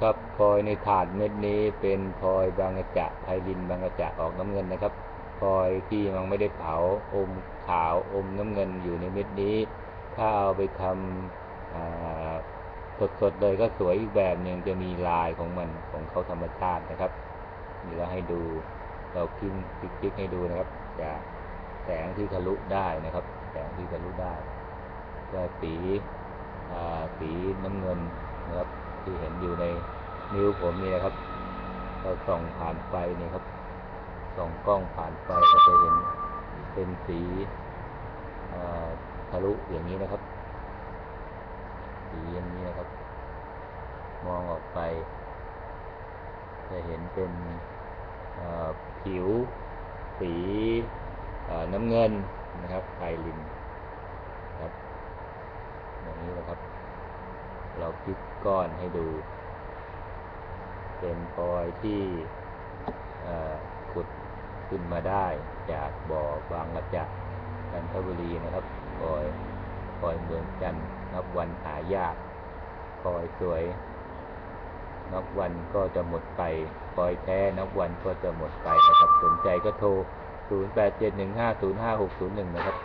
ครับพลอยในถาดเม็ดนี้เป็นพลอยบางกระจะไพลินบางกระจะออกน้ำเงินนะครับพลอยที่ยังไม่ได้เผาอมขาวอมน้ำเงินอยู่ในเม็ดนี้ ถ้าเอาไปทำอ่าสดๆเลยก็สวยอีกแบบหนึ่งจะมีลายของมันของเขาธรรมชาตินะครับนี่เราให้ดูเราพิมพ์ติ๊กๆให้ดูนะครับจากแสงที่ทะลุได้นะครับ แสงที่ทะลุได้ก็สีสีน้ำเงินนะครับ ที่เห็นอยู่ในนิ้วผมนี่นะครับเราส่องผ่านไฟนี่ครับ ส่องกล้องผ่านไฟก็จะเห็นเป็นสีทะลุอย่างนี้นะครับ สีอย่างนี้นะครับ มองออกไป จะเห็นเป็นผิว สีน้ำเงินนะครับไพลินครับอย่างนี้นะครับ เราพ ลิกก้อนให้ดู เป็นพลอยที่ขุดขึ้นมาได้จากบ่อบางกระจักจันทบุรีนะครับพลอยพลอยเมืองจันทร์นับวันหายากพลอยสวย นับวันก็จะหมดไปพลอยแท้นับวันก็จะหมดไปนะครับสนใจก็โทร 0871505601 นะครับ